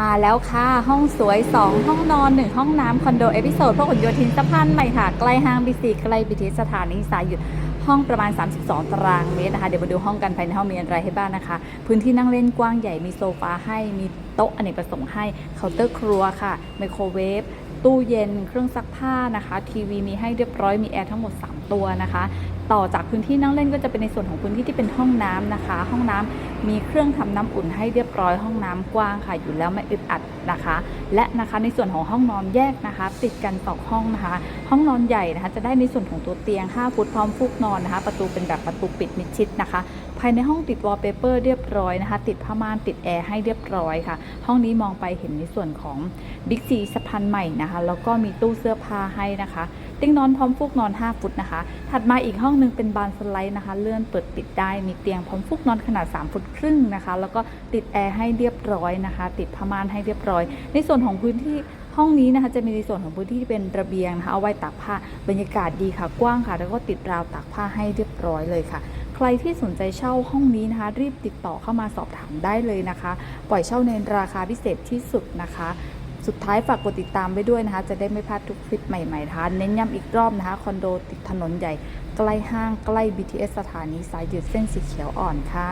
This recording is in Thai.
มาแล้วค่ะ ห้องสวย 2 ห้องนอน 1 ห้องน้ำคอนโด เอพิโซดพหลโยธินสะพานใหม่ค่ะ ใกล้ห้างบีซีใกล้บีทีสถานีสายหยุดห้องประมาณ 32 ตารางเมตรนะคะ เดี๋ยวมาดูห้องกันภายในห้องมีอะไรให้บ้างนะคะ พื้นที่นั่งเล่นกว้างใหญ่มีโซฟาให้มีโต๊ะอเนกประสงค์ให้เคาน์เตอร์ครัวค่ะไมโครเวฟตู้เย็นเครื่องซักผ้านะคะ ทีวีมีให้เรียบร้อยมีแอร์ทั้งหมด 3 ตัวนะคะ ต่อจากพื้นที่นั่งเล่นก็จะเป็นในส่วนของพื้นที่ที่เป็นห้องน้ำนะคะ ห้องน้ำมีเครื่องทำน้ำอุ่นให้เรียบร้อยห้องน้ำกว้างค่ะอยู่แล้วไม่อึดอัดนะคะ และนะคะในส่วนของห้องนอนแยกนะคะ ติดกันสองห้องนะคะ ห้องนอนใหญ่นะคะ จะได้ในส่วนของตัวเตียง 5 ฟุตพร้อมฟูกนอนนะคะ ประตูเป็นแบบประตูปิดมิดชิดนะคะ ภายในห้องติดวอลเปเปอร์เรียบร้อยนะคะ ติดผ้าม่านติดแอร์ให้เรียบร้อยค่ะ ห้องนี้มองไปเห็นในส่วนของบิ๊กซีสะพานใหม่นะคะแล้วก็มีตู้เสื้อผ้าให้นะคะเติ้งนอนพร้อมฟูกนอน 5 ฟุตนะคะ ถัดมาอีกห้องหนึ่งเป็นบานสไลด์นะคะ เลื่อนเปิดปิดได้ มีเตียงพร้อมฟูกนอนขนาด 3 ฟุตครึ่งนะคะ แล้วก็ติดแอร์ให้เรียบร้อยนะคะ ติดผ้าม่านให้เรียบร้อย ในส่วนของพื้นที่ห้องนี้นะคะจะมีในส่วนของพื้นที่ที่เป็นระเบียงนะคะเอาไว้ตากผ้าบรรยากาศดีค่ะ กว้างค่ะ แล้วก็ติดราวตากผ้าให้เรียบร้อยเลยค่ะ ใครที่สนใจเช่าห้องนี้นะคะ รีบติดต่อเข้ามาสอบถามได้เลยนะคะ ปล่อยเช่าในราคาพิเศษที่สุดนะคะ สุดท้ายฝากกดติดตามไว้ด้วยนะคะ จะได้ไม่พลาดทุกคลิปใหม่ๆนะคะเน้นย้ำอีกรอบนะคะ คอนโดติดถนนใหญ่ ใกล้ห้างใกล้ BTS สถานีสายหยุดเส้นสีเขียวอ่อนค่ะ